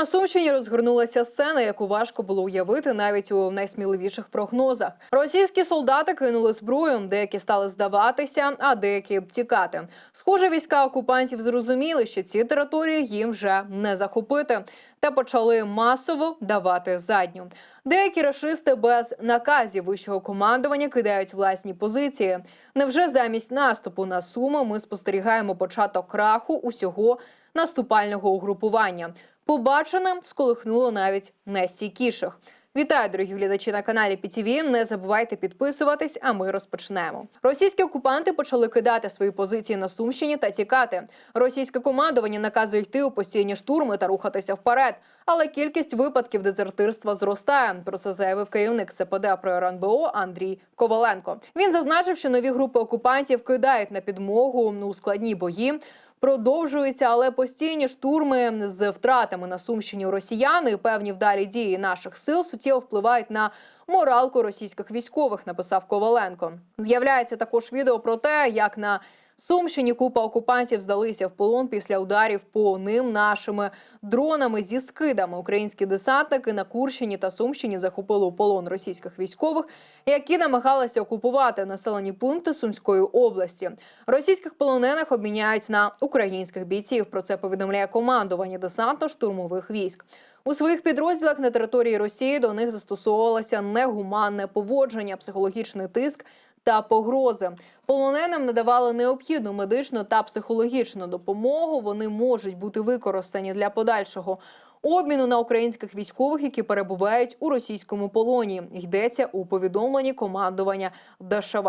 На Сумщині розгорнулася сцена, яку важко було уявити навіть у найсміливіших прогнозах. Російські солдати кинули зброю, деякі стали здаватися, а деякі тікати. Схоже, війська окупантів зрозуміли, що ці території їм вже не захопити, та почали масово давати задню. Деякі рашисти без наказів вищого командування кидають власні позиції. Невже замість наступу на суми ми спостерігаємо початок краху усього наступального угрупування? Побачене сколихнуло навіть найстійкіших. Вітаю, дорогі глядачі на каналі ПІТІВІ. Не забувайте підписуватись, а ми розпочнемо. Російські окупанти почали кидати свої позиції на Сумщині та тікати. Російське командування наказує йти у постійні штурми та рухатися вперед. Але кількість випадків дезертирства зростає. Про це заявив керівник ЦПД при РНБО Андрій Коваленко. Він зазначив, що нові групи окупантів кидають на підмогу у складні бої. Продовжуються, але постійні штурми з втратами на Сумщині росіяни певні вдалі дії наших сил суттєво впливають на моралку російських військових. Написав Коваленко. З'являється також відео про те, як на Сумщині купа окупантів здалися в полон після ударів по ним нашими дронами зі скидами. Українські десантники на Курщині та Сумщині захопили у полон російських військових, які намагалися окупувати населені пункти Сумської області. Російських полонених обміняють на українських бійців. Про це повідомляє командування десантно-штурмових військ. У своїх підрозділах на території Росії до них застосовувалося негуманне поводження, психологічний тиск та погрози. Полоненим надавали необхідну медичну та психологічну допомогу. Вони можуть бути використані для подальшого обміну на українських військових, які перебувають у російському полоні. Йдеться у повідомленні командування ДШВ.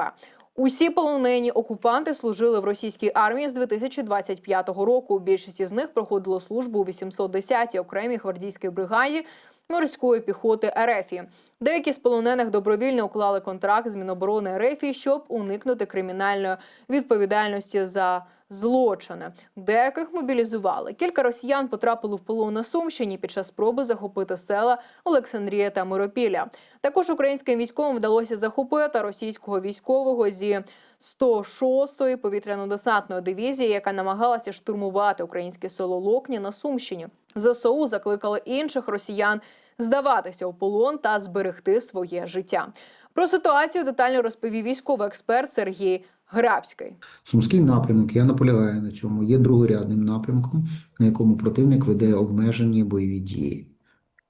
Усі полонені окупанти служили в російській армії з 2025 року. Більшість із них проходило службу у 810-й окремій гвардійській бригаді морської піхоти РФ. Деякі з полонених добровільно уклали контракт з Міноборони РФ, щоб уникнути кримінальної відповідальності за злочини. Деяких мобілізували. Кілька росіян потрапили в полон на Сумщині під час спроби захопити села Олександрія та Миропілля. Також українським військовим вдалося захопити російського військового зі 106-ї повітряно-десантної дивізії, яка намагалася штурмувати українське село Локні на Сумщині. ЗСУ закликали інших росіян здаватися у полон та зберегти своє життя. Про ситуацію детально розповів військовий експерт Сергій Грабський. Сумський напрямок, я наполягаю на цьому, є другорядним напрямком, на якому противник веде обмежені бойові дії.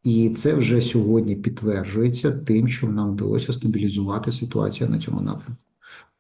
І це вже сьогодні підтверджується тим, що нам вдалося стабілізувати ситуацію на цьому напрямку.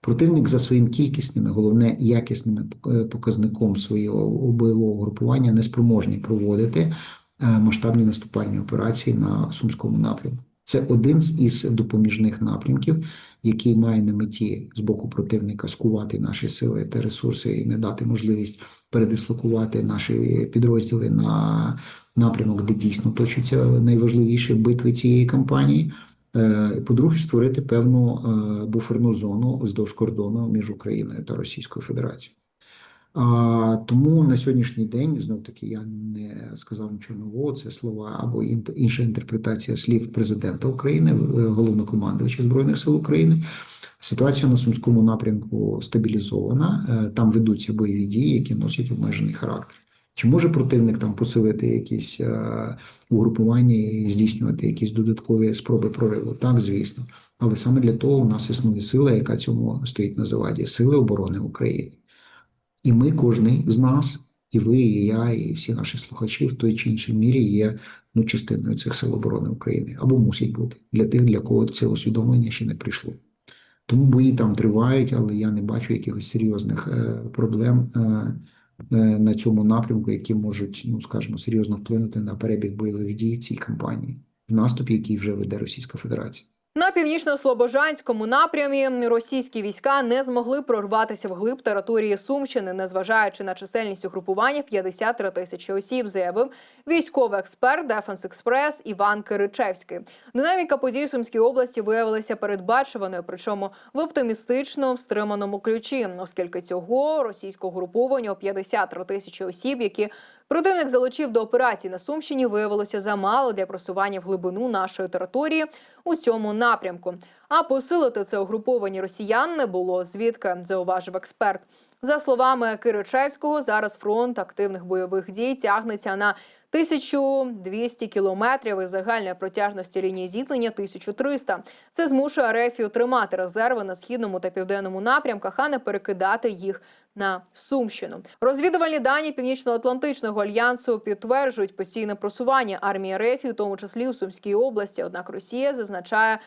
Противник за своїм кількісними, головне якісним е, показником свого бойового групування не спроможний проводити е, масштабні наступальні операції на Сумському напрямку. Це один із допоміжних напрямків, який має на меті з боку противника скувати наші сили та ресурси і не дати можливість передислокувати наші підрозділи на напрямок, де дійсно точаться найважливіші битви цієї кампанії. Е, По-друге, створити певну е, буферну зону вздовж кордону між Україною та Російською Федерацією. А, тому на сьогоднішній день знов таки я не сказав нічого нового. Це слова або інша інтерпретація слів президента України, е, головнокомандувача збройних сил України. Ситуація на сумському напрямку стабілізована. Там ведуться бойові дії, які носять обмежений характер. Чи може противник там посилити якісь е, угрупування і здійснювати якісь додаткові спроби прориву? Так, звісно. Але саме для того у нас існує сила, яка цьому стоїть на заваді Сили оборони України. І ми, кожний з нас, і ви, і я, і всі наші слухачі в той чи іншій мірі є ну, частиною цих сил оборони України або мусять бути для тих, для кого це усвідомлення ще не прийшло. Тому бої там тривають, але я не бачу якихось серйозних е, проблем е, на цьому напрямку, які можуть, ну скажімо, серйозно вплинути на перебіг бойових дій цій кампанії, в наступі, який вже веде Російська Федерація. На північно-слобожанському напрямі російські війська не змогли прорватися вглиб території Сумщини, незважаючи на чисельність угрупування 53 тисячі осіб, заявив військовий експерт Дефенс Експрес Іван Киричевський. Динаміка подій Сумській області виявилася передбачуваною, причому в оптимістично стриманому ключі, оскільки цього російського груповання 53 тисячі осіб, які Противник залучив до операції на Сумщині, виявилося замало для просування в глибину нашої території у цьому напрямку. А посилити це угруповані росіян не було звідки, зауважив експерт. За словами Киричевського, зараз фронт активних бойових дій тягнеться на 1200 кілометрів і загальної протяжності лінії зіткнення 1300. Це змушує Рефію тримати резерви на східному та південному напрямках, а не перекидати їх на Сумщину. Розвідувальні дані Північно-Атлантичного альянсу підтверджують постійне просування армії РФ, у тому числі у Сумській області. Однак Росія зазначає.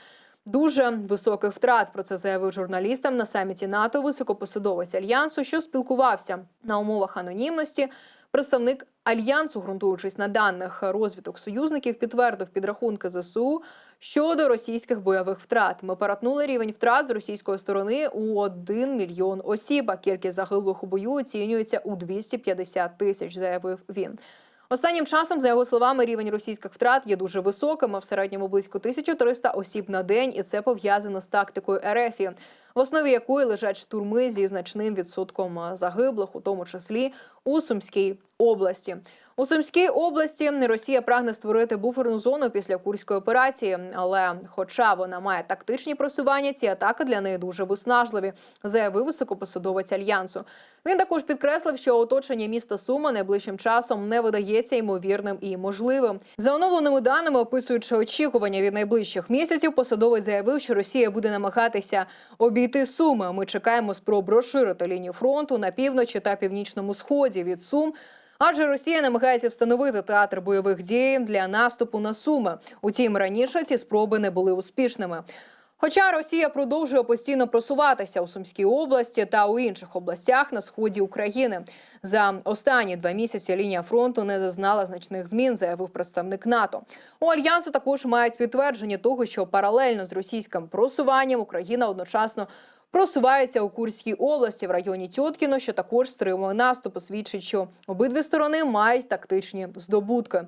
Дуже високих втрат про це заявив журналістам на саміті НАТО високопосадовець альянсу, що спілкувався на умовах анонімності. Представник альянсу, ґрунтуючись на даних розвиток союзників, підтвердив підрахунки ЗСУ щодо російських бойових втрат. Ми перетнули рівень втрат з російської сторони у 1 мільйон осіб. А кількість загиблих у бою оцінюється у 250 тисяч, заявив він. Останнім часом, за його словами, рівень російських втрат є дуже високим, а в середньому близько 1300 осіб на день, і це пов'язано з тактикою РФ, в основі якої лежать штурми зі значним відсотком загиблих, у тому числі у Сумській області. У Сумській області Росія прагне створити буферну зону після курської операції, але, хоча вона має тактичні просування, ці атаки для неї дуже виснажливі, заявив високопосадовець альянсу. Він також підкреслив, що оточення міста Сума найближчим часом не видається ймовірним і можливим. За оновленими даними, описуючи очікування від найближчих місяців, посадовець заявив, що Росія буде намагатися обійти Суми. Ми чекаємо спроб розширити лінію фронту на півночі та північному сході від Сум. Адже Росія намагається встановити театр бойових дій для наступу на Суми. Утім, раніше ці спроби не були успішними. Хоча Росія продовжує постійно просуватися у Сумській області та у інших областях на сході України. За останні два місяці лінія фронту не зазнала значних змін, заявив представник НАТО. У альянсу також мають підтвердження того, що паралельно з російським просуванням Україна одночасно просувається у Курській області в районі Тьоткіно, що також стримує наступ. Свідчить, що обидві сторони мають тактичні здобутки.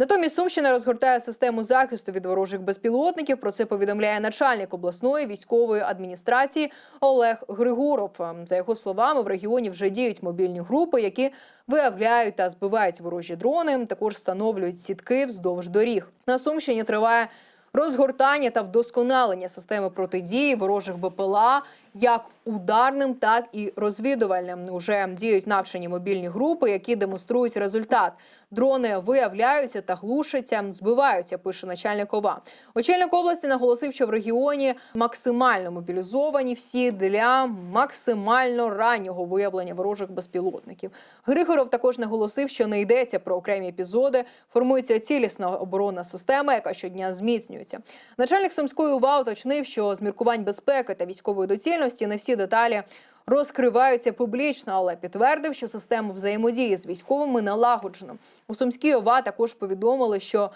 Натомість Сумщина розгортає систему захисту від ворожих безпілотників. Про це повідомляє начальник обласної військової адміністрації Олег Григоров. За його словами, в регіоні вже діють мобільні групи, які виявляють та збивають ворожі дрони. Також встановлюють сітки вздовж доріг. На Сумщині триває розгортання та вдосконалення системи протидії ворожих БПЛА як ударним, так і розвідувальним. Уже діють навчені мобільні групи, які демонструють результат. Дрони виявляються та глушаться, збиваються. Пише начальник ОВА. Очільник області наголосив, що в регіоні максимально мобілізовані всі для максимально раннього виявлення ворожих безпілотників. Григоров також наголосив, що не йдеться про окремі епізоди. Формується цілісна оборонна система, яка щодня зміцнюється. Начальник сумської УВА уточнив, що з міркувань безпеки та військової доцільності не всі деталі розкриваються публічно, але підтвердив, що систему взаємодії з військовими налагоджено. У Сумській ОВА також повідомили, що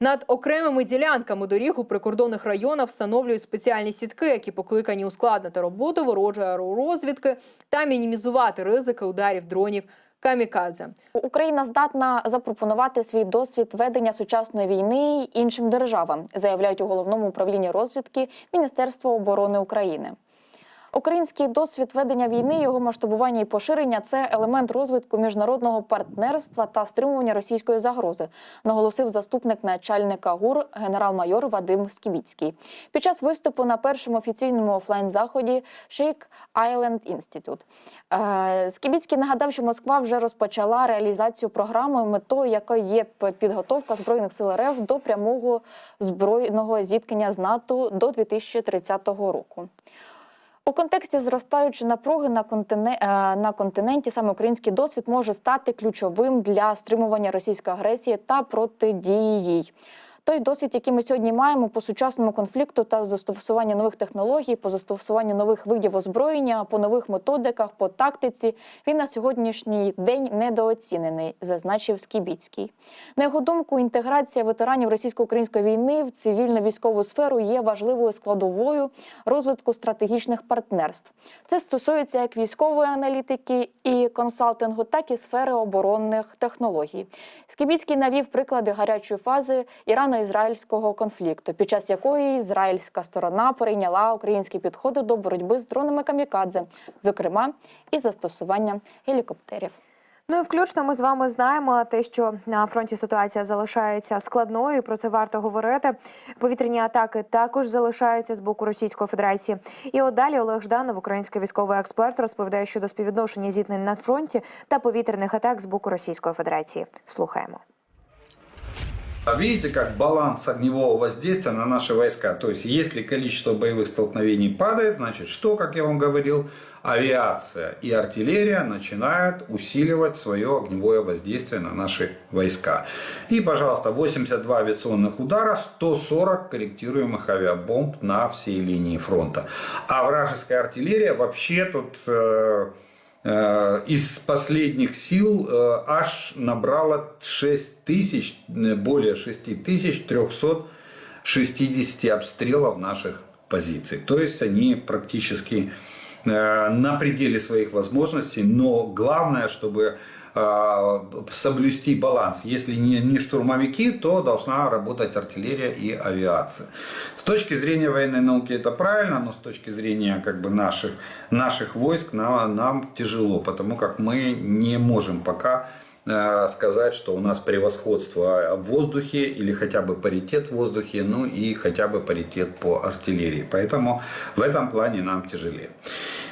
над окремими ділянками доріг у прикордонних районах встановлюють спеціальні сітки, які покликані ускладнити роботу ворожої аеророзвідки та мінімізувати ризики ударів дронів камікадзе. Україна здатна запропонувати свій досвід ведення сучасної війни іншим державам, заявляють у головному управлінні розвідки Міністерства оборони України. Український досвід ведення війни, його масштабування і поширення це елемент розвитку міжнародного партнерства та стримування російської загрози, наголосив заступник начальника ГУР генерал-майор Вадим Скібіцький. Під час виступу на першому офіційному офлайн заході Island Institute. Е, Скібіцький нагадав, що Москва вже розпочала реалізацію програми, метою якої є підготовка збройних сил РФ до прямого збройного зіткнення з НАТО до 2030 року. У контексті зростаючої напруги на, контине... е, на континенті саме український досвід може стати ключовим для стримування російської агресії та протидії їй. Той досвід, який ми сьогодні маємо по сучасному конфлікту та застосування нових технологій, по застосуванню нових видів озброєння, по нових методиках, по тактиці, він на сьогоднішній день недооцінений, зазначив Скібіцький. На його думку, інтеграція ветеранів російсько-української війни в цивільну військову сферу є важливою складовою розвитку стратегічних партнерств. Це стосується як військової аналітики і консалтингу, так і сфери оборонних технологій. Скібіцький навів приклади гарячої фази ірано-ізраїльського конфлікту, під час якої ізраїльська сторона перейняла українські підходи до боротьби з дронами камікадзе, зокрема і застосування гелікоптерів. Ну і включно ми з вами знаємо те, що на фронті ситуація залишається складною. і Про це варто говорити. Повітряні атаки також залишаються з боку Російської Федерації. І от далі Олег Жданов, український військовий експерт, розповідає щодо співвідношення зіткнень на фронті та повітряних атак з боку Російської Федерації. Слухаємо. А Видите, как баланс огневого воздействия на наши войска. То есть, если количество боевых столкновений падает, значит, что, как я вам говорил, авиация и артиллерия начинают усиливать свое огневое воздействие на наши войска. И, пожалуйста, 82 авиационных удара, 140 корректируемых авиабомб на всей линии фронта. А вражеская артиллерия вообще тут... э, из последних сил э, аж набрала 6 тысяч, э, более 6 тысяч 360 обстрелов наших позиций. То есть они практически э, на пределе своих возможностей, но главное, чтобы э, соблюсти баланс. Если не, не штурмовики, то должна работать артиллерия и авиация. С точки зрения военной науки это правильно, но с точки зрения как бы, наших, наших войск нам, нам тяжело, потому как мы не можем пока э, сказать, что у нас превосходство в воздухе или хотя бы паритет в воздухе, ну и хотя бы паритет по артиллерии. Поэтому в этом плане нам тяжелее.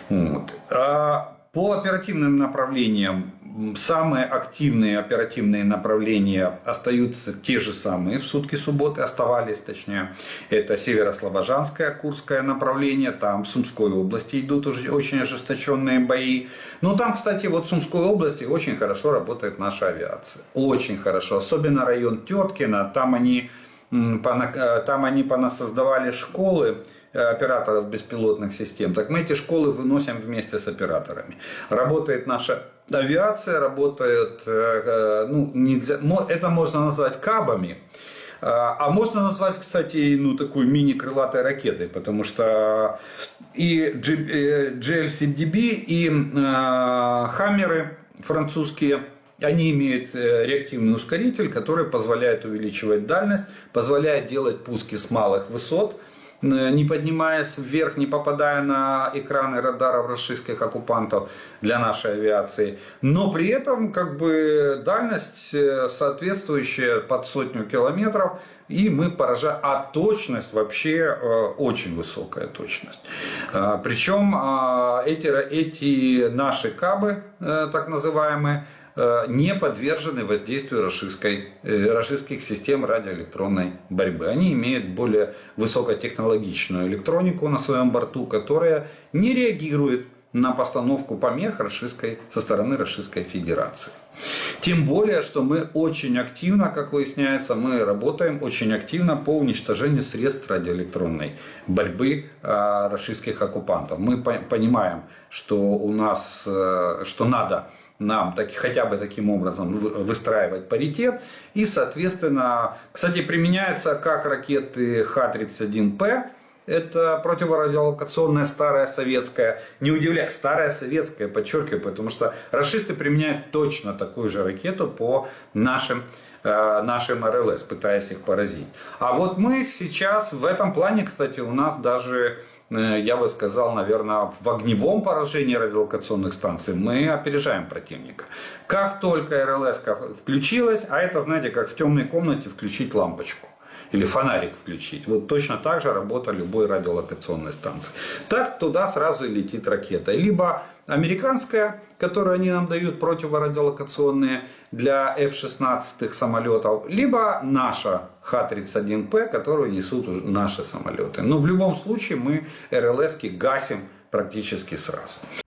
Вот. А по оперативным направлениям самые активные оперативные направления остаются те же самые в сутки субботы, оставались точнее. Это Северо-Слобожанское, Курское направление, там в Сумской области идут уже очень ожесточенные бои. Но там, кстати, вот в Сумской области очень хорошо работает наша авиация. Очень хорошо. Особенно район Теткина, там они, э, там они понасоздавали школы, операторов беспилотных систем, так мы эти школы выносим вместе с операторами. Работает наша авиация, работает, э, э, ну, нельзя, это можно назвать кабами, а можно назвать, кстати, ну, такой мини-крылатой ракетой, потому что и э, GLCDB, и э, Хаммеры французские, они имеют э, реактивный ускоритель, который позволяет увеличивать дальность, позволяет делать пуски с малых высот, э, не поднимаясь вверх, не попадая на экраны радаров российских оккупантов для нашей авиации. Но при этом как бы дальность э, соответствующая под сотню километров, и мы поражаем. А точность вообще э, очень высокая точность. Причем а, эти, эти наши кабы, э, так называемые, э, не подвержены воздействию российской, э, российских систем радиоэлектронной борьбы. Они имеют более высокотехнологичную электронику на своем борту, которая не реагирует на постановку помех российской, со стороны Российской Федерации. Тем более, что мы очень активно, как выясняется, мы работаем очень активно по уничтожению средств радиоэлектронной борьбы э, российских оккупантов. Мы по- понимаем, что у нас, э, что надо нам так, хотя бы таким образом вы- выстраивать паритет. И, соответственно, кстати, применяется как ракеты Х-31П, это противорадиолокационная старая советская. Не удивляй, старая советская, подчеркиваю, потому что расисты применяют точно такую же ракету по нашим, э, нашим РЛС, пытаясь их поразить. А вот мы сейчас в этом плане, кстати, у нас даже я бы сказал, наверное, в огневом поражении радиолокационных станций мы опережаем противника. Как только РЛС включилась, а это, знаете, как в темной комнате включить лампочку или фонарик включить. Вот точно так же работа любой радиолокационной станции. Так туда сразу и летит ракета. Либо американская, которую они нам дают противорадиолокационные для F-16 самолетов, либо наша Х-31П, которую несут уже наши самолеты. Но в любом случае мы РЛС гасим практически сразу.